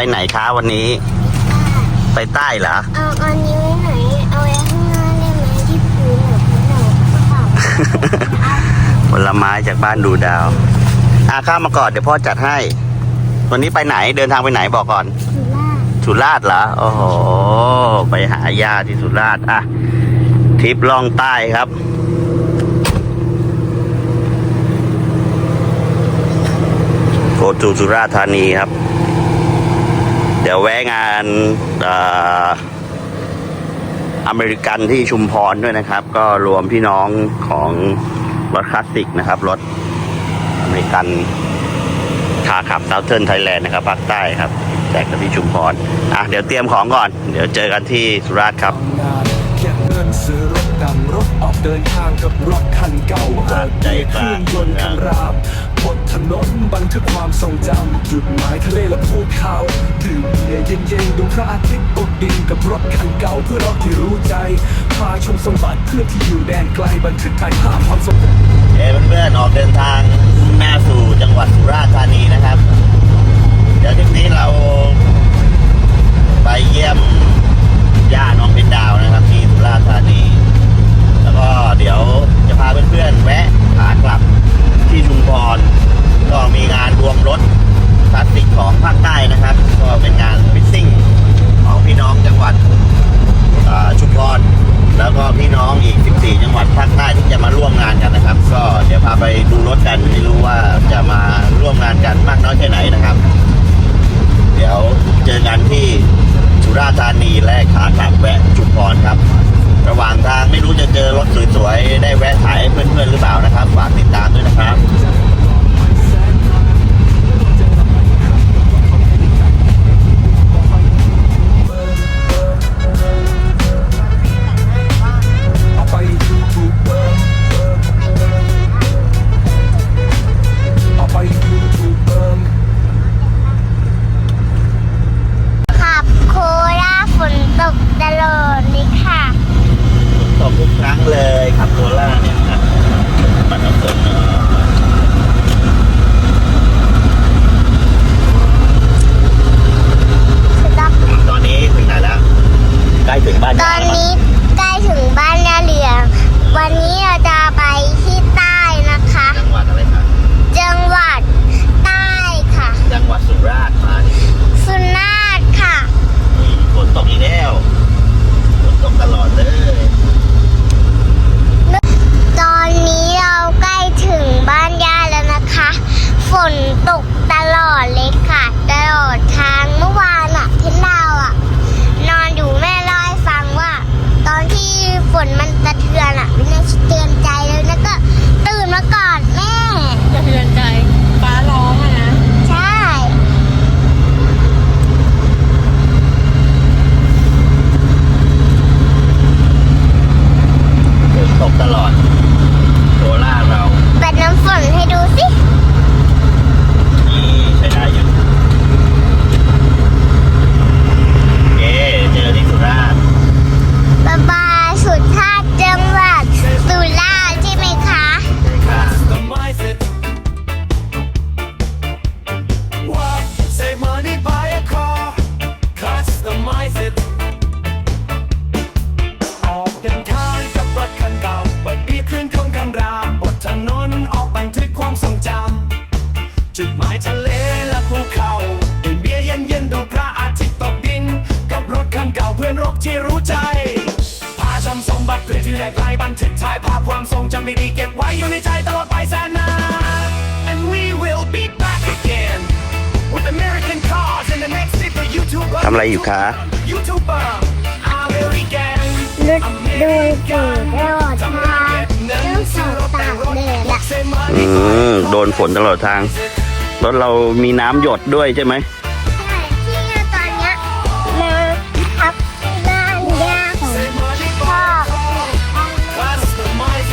ไปไหนคะวันนี้ ไปใต้เหรอ เอาอันนี้ไว้ไหนเอาไว้ข้างหน้าได้ไหมที่พื้นแบบนี้หน่อยก็ค่ะผลไม้จากบ้านดูดาวอาข้ามมาก่อนเดี๋ยวพ่อจัดให้ วันนี้ไปไหนเดินทางไปไหนบอกก่อนสุราษฎร์สุราษฎร์เหรอ โอ้โห ไปหาญาติที่สุราษฎร์อะทริปล่องใต้ครับ โกจูสุราษฎร์ธานีครับ เดี๋ยวแวะงานเอ่ออเมริกันที่ชุมพรด้วยนะครับ ก็รวมพี่น้องของรถคลาสสิกนะครับ รถอเมริกันขาขับ Southern Thailand นะครับภาคใต้ครับแจกกันที่ชุมพรอะเดี๋ยวเตรียมของก่อน เดี๋ยวเจอกันที่สุราษฎร์ครับทำงานเก็บเงินซื้อรถดังรถออกเดินทางกับรถคันเก่าเปิดเกียร์เครื่องยนต์คันราม บนถนนบันทึกความทรงจำจุดหมายทะเลและภูเขาดื่มเบียร์เย็นๆดูพระอาทิตย์ตกดินกับรถคันเก่าเพื่อเราที่รู้ใจ พาชมสมบัติเพื่อที่อยู่แดนไกลบันทึกถ่ายภาพความทรงจำเอ้เพื่อนๆออกเดินทางมุ่งหน้าสู่จังหวัดสุราษฎร์ธานีนะครับ เดี๋ยวทริปนี้เราไปเยี่ยมย่าน้องเป็นดาวนะครับที่สุราษฎร์ธานี แล้วก็เดี๋ยวจะพาเพื่อนๆแวะขากลับ ที่ชุมพรก็มีงานรวมรถคลาสสิกของภาคใต้นะครับ ก็เป็นงานฟิตติ้งของพี่น้องจังหวัดชุมพรแล้วก็พี่น้องอีก 14 จังหวัดภาคใต้ที่จะมาร่วมงานกันนะครับ ก็เดี๋ยวพาไปดูรถกันไม่รู้ว่าจะมาร่วมงานกันมากน้อยแค่ไหนนะครับ เดี๋ยวเจอกันที่สุราษฎร์ธานีและขากลับแวะชุมพรครับำอะไรอยู่คะ YouTuber American รถโดยฝนตลอดทางต้องสอบตากแดดอะอืมโดนฝนตลอดทางรถเรามีน้ำหยดด้วยใช่ไหมใช่ที่ตอนเนี้ยมาทับบ้านย่าของพ่อ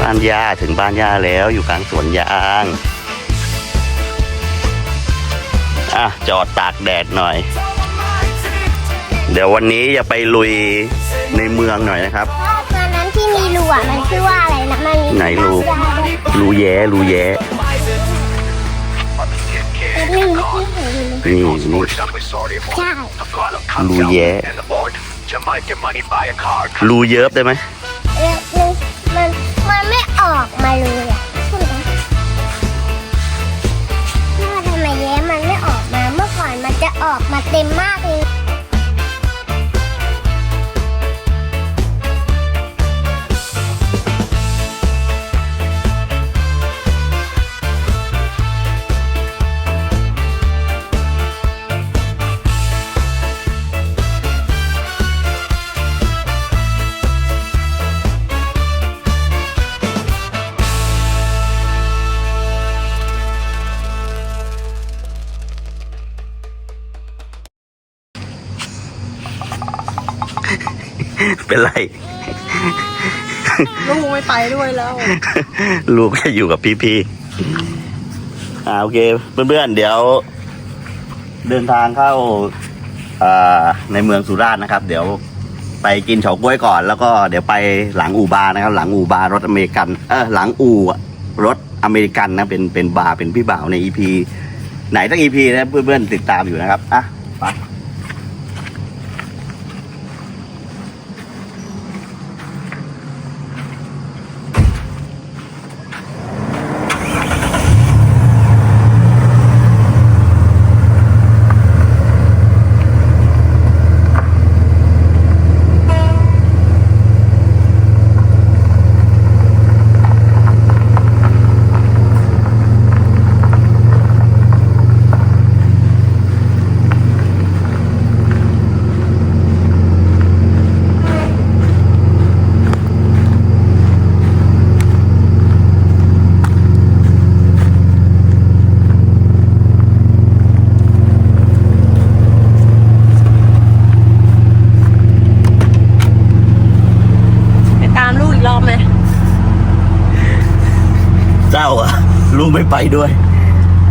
บ้านย่าถึงบ้านย่าแล้วอยู่กลางสวนยางอะจอดตากแดดหน่อย เดี๋ยววันนี้จะไปลุยในเมืองหน่อยนะครับพ่อตอนนั้นที่มีรูอะมันชื่อว่าอะไรนะมันมีไหนรูบ้านย่าด้วยรูแย้รูแย้แต่หนึ่งไม่เคยเลยนี่นี่ใช่รูแย้รูเยิบได้ไหมแล้วมันมันไม่ออกมาเลย เป็นไร ลูกไม่ไปด้วยแล้ว ลูกจะอยู่กับพี่ๆอ่าโอเค เพื่อนๆ เดี๋ยว เดินทางเข้าอ่าในเมืองสุราษฎร์นะครับ เดี๋ยวไปกินเฉาก๊วยก่อน แล้วก็เดี๋ยวไปหลังอู่บาร์นะครับ หลังอู่บาร์รถอเมริกัน เออหลังอู่รถอเมริกันนะเป็นเป็นบาร์เป็นพี่บ่าวในอีพีไหนตั้งอีพีนะเพื่อนๆติดตามอยู่นะครับอะไป ไปตามลูกอีกรอบไหม เจ้าอะลูก ไม่ไปด้วย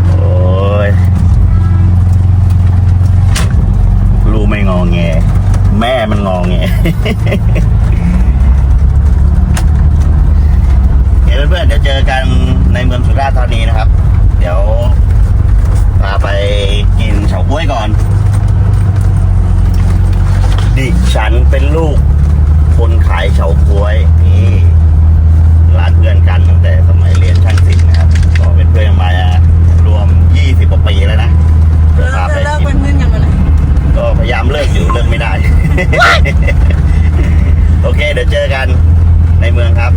โอ้ยลูกไม่งองแง แม่มันงองแงเฮ้ยเพื่อนๆเดี๋ยวเจอกันในเมืองสุราษฎร์ธานีนะครับ เดี๋ยวพาไปกินเฉาก๊วยก่อน ดิฉันเป็นลูก คนขายเฉาก๊วยนี่ร้านเพื่อนกันตั้งแต่สมัยเรียนช่างศิลป์นะครับก็ เป็นเพื่อนกันมารวม 20กว่าปีแล้วนะเลิกพาไปเลิกกิเป็นนเพื่อนกันมาเลยก็พยายามเลิกอยู่เลิกไม่ได้ โอเค เดี๋ยวเจอกันในเมืองครับ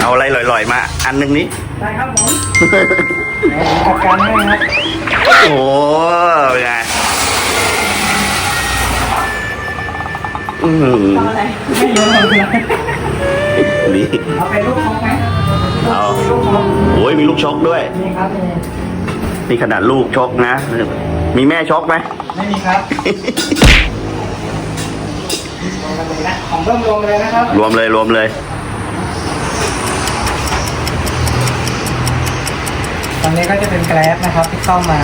เอาอะไรล อยๆมาอันหนึงนี้ ได้ครับผมจัดการให้ครับโอ้โหเป็นไงอืมอะไรไม่เยอะเลยนะนี่เอาไปลูกชกไหมเอาลูกชกโอ้ยมีลูกชกด้วย นี่ครับนี่นี่ขนาดลูกชกนะ มีแม่ชกไหม ไม่มีครับรวมกันเลยนะของเริ่มรวมเลยนะครับ รวมเลยรวมเลย ตอนนี้ก็จะเป็นแกร็บนะครับที่เข้ามา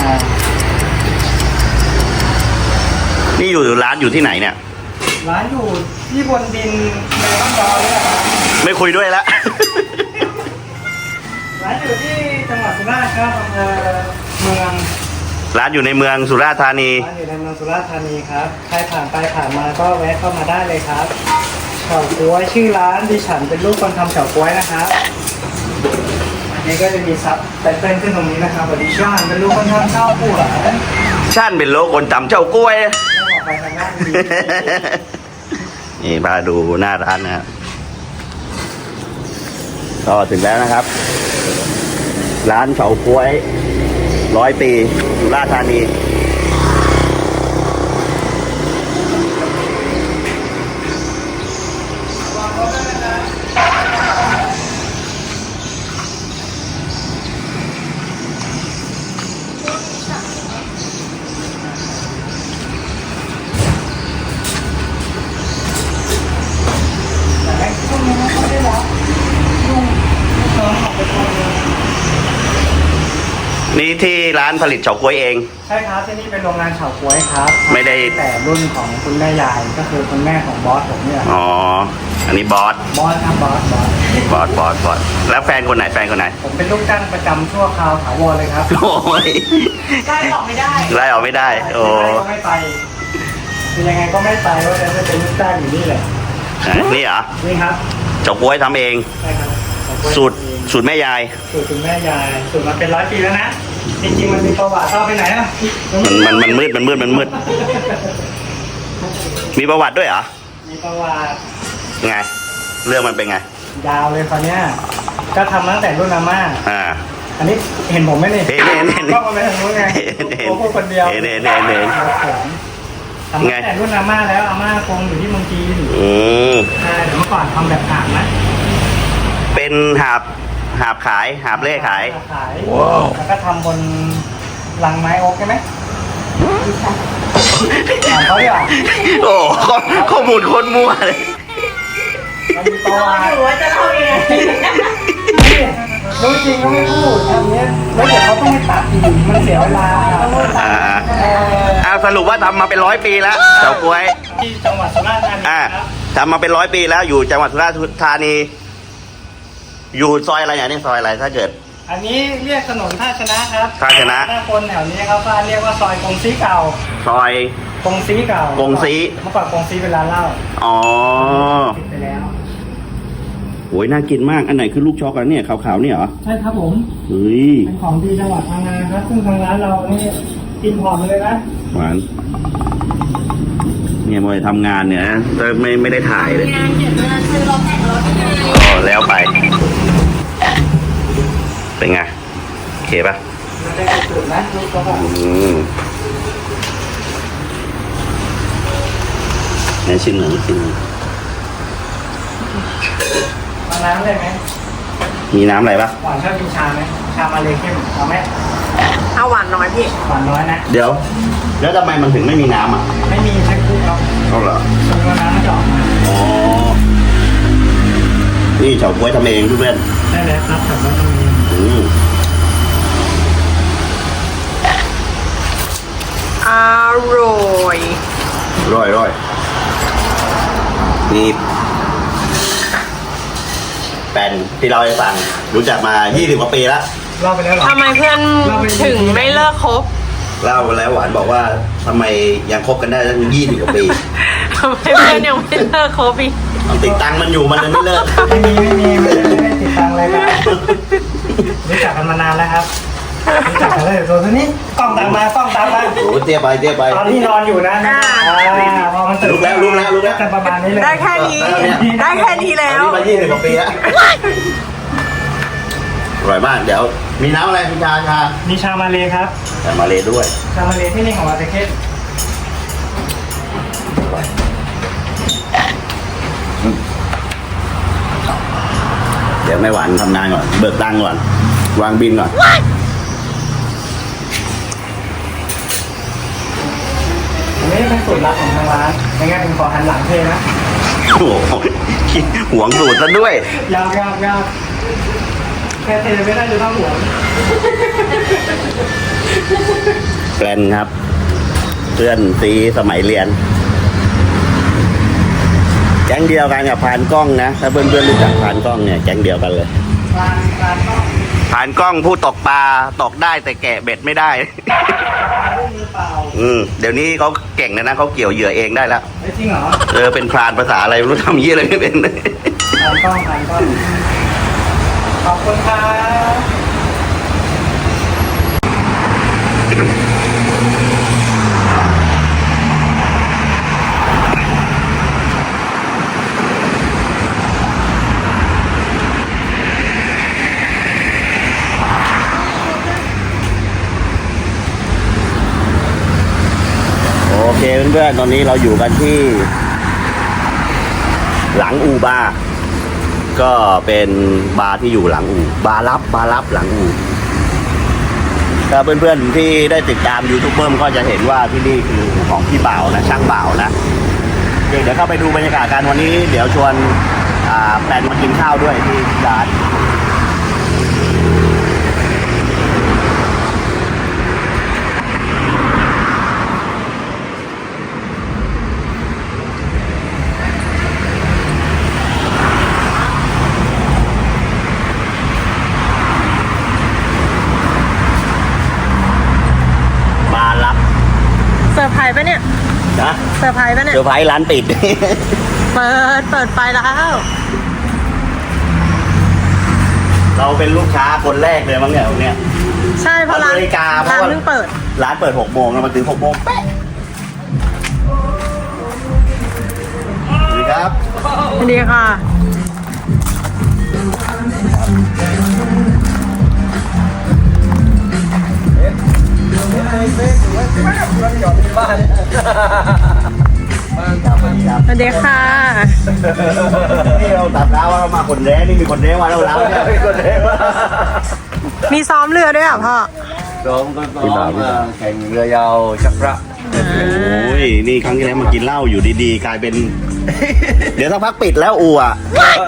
นี่อยู่ร้านอยู่ที่ไหนเนี่ย ร้านอยู่ที่บนดินในบ้านดอยนี่แหละครับไม่คุยด้วยละ ร้านอยู่ที่จังหวัดสุราษฎร์ครับอำเภอเมือง ร้านอยู่ในเมืองสุราษฎร์ธานี ร้านอยู่ในเมืองสุราษฎร์ธานีครับ ใครผ่านไปผ่านมาก็แวะเข้ามาได้เลยครับเฉาก๊วยชื่อร้านดิฉันเป็นลูกคนทำเฉาก๊วยนะครับอั นนี้ก็จะมีซับไตเติ้ลขึ้นตรงนี้นะครับสวัสดีช่านเป็นลูกคนทำข้าวปูหลานช่านเป็นโลคนตำเจ้ากล้วยไม่บอกไปทางด้านดีนี่พาดูหน้าร้านนะครับก็ถึงแล้วนะครับ ร้านเฉาก้วยร้อยปีสุราษฎร์ธานี นี่ที่ร้านผลิตเฉาก๊วยเอง ใช่ครับที่นี่เป็นโรงงานเฉาก๊วยครับไม่ได้ ตั้งแต่รุ่นของคุณแม่ยายก็คือคุณแม่ของบอสผมเนี่ยอ๋อ อันนี้บอส บอสครับบอสบอสบอส บอส บอส แล้วแฟนคนไหน แฟนคนไหน ผมเป็นลูกจ้างประจำชั่วคราวถาวรเลยครับโอ้ยได้ออกไม่ได้ ไล่ออกไม่ได้ โอ้ยังไงก็ไม่ไปคือยังไงก็ไม่ไปว่าจะเป็นลูกจ้างอยู่นี่แหละนี่เหรอนี่ครับ เฉาก๊วยทำเองใช่ครับเฉาก๊วย สูตรสูตรแม่ยาย สูตรคุณแม่ยายสูตรมาเป็นร้อยปีแล้วนะจริงๆมันมีประวัติเข้าไปไหนอะมันมันมันมืดมันมืดมันมืด มีประวัติด้วยเหรอมีประวัติไง เรื่องมันเป็นไง ยาวเลยคราวเนี้ยก็ทำมาตั้งแต่รุ่นอาม่าอ่า อันนี้เห็นผมไหมนี่เห็นเห็นเห็นก็มาไปทางนู้นไงเห็นเห็นโอ้โหคนเดียวเห็นเห็นเห็นเห็นครับผมทำไงตั้งแต่รุ่นอาม่าแล้วอาม่าคงอยู่ที่เมืองจีนอืมใช่แต่เมื่อก่อนทำแบบหางนะ เป็นหาบหาบขายหาบเล่ขาย ขายแล้วก็ทำบนลังไม้โอ๊กใช่ไหมถามเขาดีกว่าโอ้ข้อข้อมูลโคนมั่วเลย มันมีประวัติหรือว่าจะเล่ายังไงรู้จริงก็ไม่พูดทำเนี้ยแล้วเดี๋ยวเขาต้องไปตัดอีกมันเสียเวลาครับอ่าเอ่ออ่าสรุปว่าทำมาเป็นร้อยปีแล้วเฉาก๊วยที่จังหวัดสุราษฎร์ธานีอ่าครับทำมาเป็นร้อยปีแล้วอยู่จังหวัดสุราษฎร์ธานี อยู่ซอยอะไรอย่างนี้ซอยอะไรถ้าเกิด อันนี้เรียกถนนท่าชนะครับท่าชนะ ถ้าคนแถวนี้เขาก็เรียกว่าซอยกงซีเก่า ซอย กงซีเก่ากงซี เมื่อก่อนกงซีเป็นร้านเหล้าอ๋อปิดไปแล้วโหยน่ากินมาก อันไหนคือลูกช็อกอันเนี่ยขาวๆเนี่ยเหรอ ใช่ครับผมเฮ้ย เป็นของดีจังหวัดพังงาครับ ซึ่งทางร้านเรานี่กินพอร์ตมาเลยนะ หวาน เนี่ยมวยทำงานเนี่ยนะแต่ไม่ไม่ได้ถ่ายเลย งานเดี๋ยวจะซื้อรถแต่งรถให้อ๋อแล้วไป เป็นไงโอเคปะมันได้สุดนะลูกก็บอกอืมในชิ้นหนึ่งชิ้นหนึ่งมาน้ำได้ไหมมีน้ำอะไรปะหวานชอบกินชาไหมชามาเลยเข้มเอาไหมเอาหวานน้อยพี่หวานน้อยนะเดี๋ยว แล้วทำไมมันถึงไม่มีน้ำอะ ไม่มีใช้คุกครับเอาเหรอมีว่าน้ำมันจะออกมาอ๋อนี่เฉาก๊วยทำเองเพื่อนได้แล้วครับแต่ว่าต้องมีๆอืม อร่อยร่อยร่อยนี่แฟนที่เราให้ฟังรู้จักมา 20 กว่าปีแล้วเล่าไปแล้วเหรอ ทำไมเพื่อนถึงไม่เลิกคบเล่าแล้วหวานบอกว่าทำไมยังคบกันได้ตั้ง 20 กว่าปี ทำไมเพื่อนยังไม่เลิกคบอีกมันติดตังค์มันอยู่มันเลยไม่เลิก ไม่มีไม่มีไม่ได้ไม่ได้ติดตังเลยครับ รู้จักกันมานานแล้วครับรู้จักกันเลยตัวนี้กล้องตามมากล้องตามมาโอ้เตี้ยไปเตี้ยไป ตอนที่นอนอยู่นะอ่าพอมันตื่นลุกแล้วลุกแล้วลุกแล้ว กันประมาณนี้เลยได้แค่นี้ ได้แค่นี้แล้วอันนี้มา20กว่าปีแล้วอร่อยมากเดี๋ยว มีน้ำอะไรคุณชาชามีชามาเลยครับ แต่มาเลยด้วยชามาเลยที่นี่ของวาเตเคส ดี๋ยวแม่หวานทำงานก่อน เบิกตังค์ก่อน วางบินก่อนอันนี้เป็นสูตรลับของทางร้านยังไงผมขอหันหลังเทนะโอ้โหหวงสูตรซะด้วย ยาวยาวยาวแค่เทไม่ได้จะต้องหัวแกลนครับ เพื่อนซีสมัยเรียนแก๊งเดียวกันกับพานกล้องนะถ้าเพื่อนเพื่อนๆรู้จักพานกล้องเนี่ยแก๊งเดียวกันเลยร้านร้านก็พานกล้องผู้ตกปลาตกได้แต่แกะเบ็ดไม่ได้ได้มือเปล่าอืมเดี๋ยวนี้เขาเก่งนะนะเขาเกี่ยวเหยื่อเองได้แล้วไม่จริงเหรอเออเป็นพรานภาษาอะไรไม่รู้ทำยี่อะไรไม่เป็นร้านกล้องร้านกล้องขอบคุณครับ เคเพื่อนๆตอนนี้เราอยู่กันที่ หลังอูบาร์ก็เป็นบาร์ที่อยู่หลังอูบาร์ลับบาร์ลับหลังอูถ้าเพื่อนๆที่ได้ติดตามยูทูบเบอร์ก็จะเห็นว่าที่นี่คือของพี่เบ่านะช่างเบ่านะเดี๋ยวเข้าไปดูบรรยากาศกันวันนี้ เดี๋ยวชวนแฟนมากินข้าวด้วยที่ร้าน ร์ปะเนี่ย นะ เซอร์ไพรส์ปะเนี่ยเซอร์ไพรส์ร้านปิด เปิดเปิดไฟแล้วเราเป็นลูกค้าคนแรกเลยมั้งเนี่ยตรงเนี้ย ใช่เพราะร้านนาฬิกาเพร้าราะนว่า เพิ่งเปิด ร้านเปิดหกโมงเรามาถึงหกโมงเป๊ะสวัสดีครับ สวัสดีค่ะ สวัสดีค่ะนี่เราตัดแล้วว่าเรามาคนแรกนี่มีคนแรกมาแล้วแล้วเนี่ยมีคนแรกมามีซ้อมเรือด้วยอะพ่อซ้อมก็ซ้อมมาแข่งเรือยาวชักพระโอ้ยนี่ครั้งที่แล้วมากินเหล้าอยู่ดีๆ กลายเป็น เดี๋ยวสักพักปิดแล้วอูอะ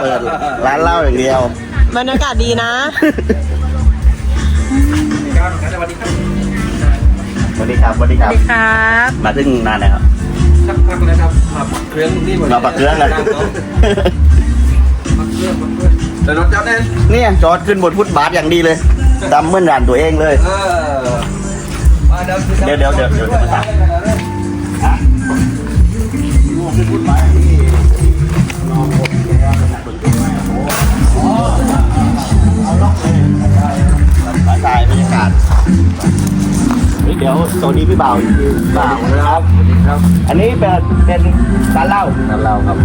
เปิดร้านเหล้าอย่างเดียวบรรยากาศดีนะสวัสดีครับสวัสดีสควัรับสดีครับมาถึงนานนะครับ ชักพักแล้วครับขับเครื่องนี่หมดเราปักเครื่องกันปักเครื่องปักเครื่องแต่รถเจ้าแน่นเนี่ยจอดขึ้นบนฟุตบาทอย่างดีเลยตำเหมื่อนร้านตัวเองเลย เออมาเดี๋ยวเดี๋ยวเดี๋ยวเดี๋ยวเดี๋ยวจะมาสั่งฮะขึ้นฟุตบาทที่นอนบนแก้วขนาดบนต้นไม้โอ้โหเอ ดี๋ยวตัวนี้พี่บ่าวอีกทีพี่บ่าวนะครับครับอันนี้เป็นเป็นร้านเหล้านั่นเราครับ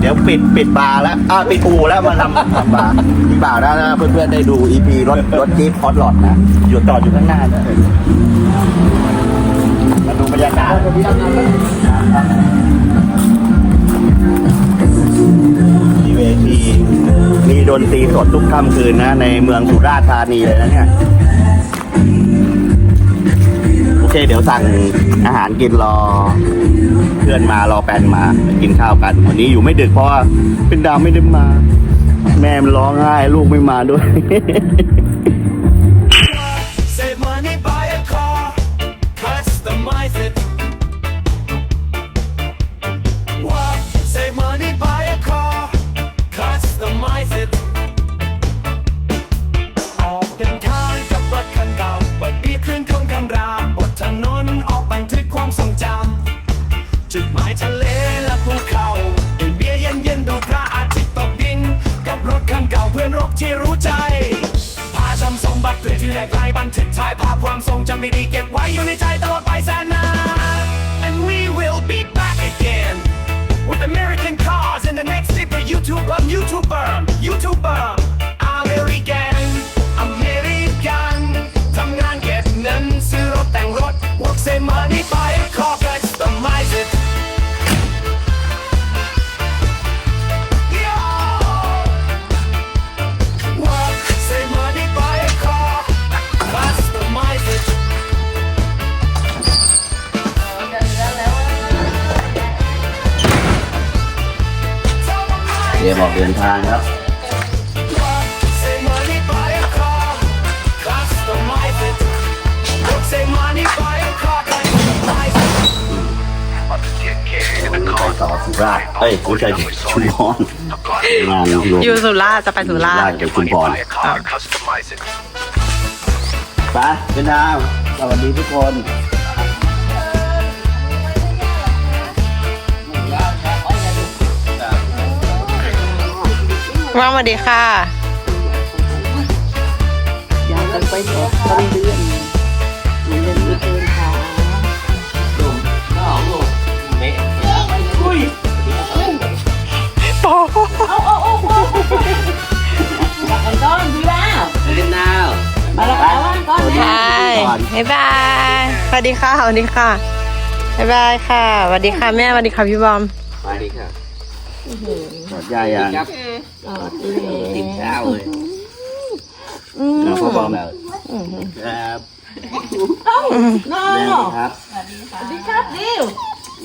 เดี๋ยวปิดปิดบาร์แล้วอ่าปิดอู่แล้วมาทำทำบาร์พี่บ่าวนะเพื่อนๆได้ดู EP รถรถจี๊ปฮอตหลอดนะอยู่จอดอยู่ข้างหน้านะมาดูบรรยากาศมีเวทีมีดนตรีสดทุกค่ำคืนนะ ในเมืองสุราษฎร์ธานีเลยนะเนี่ย เดี๋ยวสั่งอาหารกินรอ เพื่อนมารอแฟนมาไปกินข้าวกัน วันนี้อยู่ไม่ดึกเพราะว่าเป็นดาวไม่ได้มา แม่มันร้องไห้ลูกไม่มาด้วย บัติเกลือที่ได้ไกลบันทึกถ่ายภาพความทรงจำดีๆเก็บไว้อยู่ในใจตลอดไปแสนนาน And we will be back again with American cars in the next tip of YouTube um, YouTuber YouTuber American American ทำงานเก็บเงินซื้อรถแต่งรถ work save money buy a car เดี๋ยวบอกเดินทางครับ Work, save money, buy a car, customize it. Work, save money, buy a car, customize it. ไปต่อสุราษฎร์เอ้ยไม่ใช่ชุมพรงานรวมอยู่สุราษฎร์จะไปสุราษฎราชร์กับชุมพรไปเดินทางสวัสดีทุกคน ว่าสวัสดีค่ะมาแล้วใช่บ๊ายบายสวัสดีค่ะสวัสดีค่ะบ๊ายบายค่ะสวัสดีค่ะแม่สวัสดีค่ะพี่บอม มาดีครับจอดยายยังกินข้าวเลยนะพ่อบอมครับน้องครับ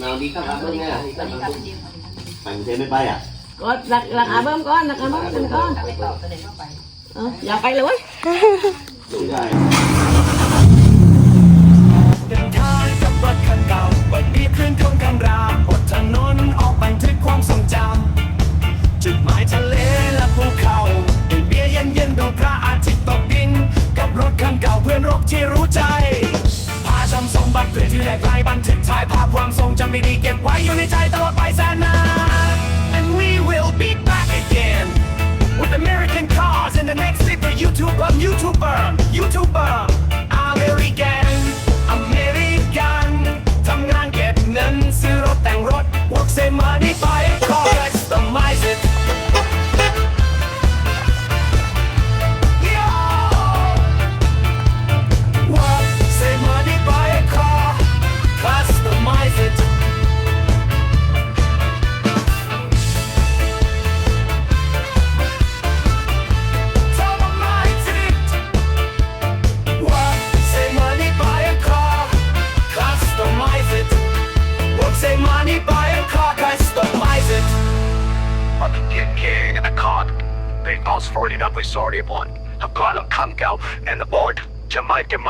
นอนดีครับครับเมื่อไงไปกรุงเทพไม่ไปอะ có đặt đặt à bơm con đặt à bơm con con ờ, dạ bay lưới ได้เ YouTuber YouTuber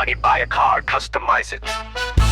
money buy a car, customize it.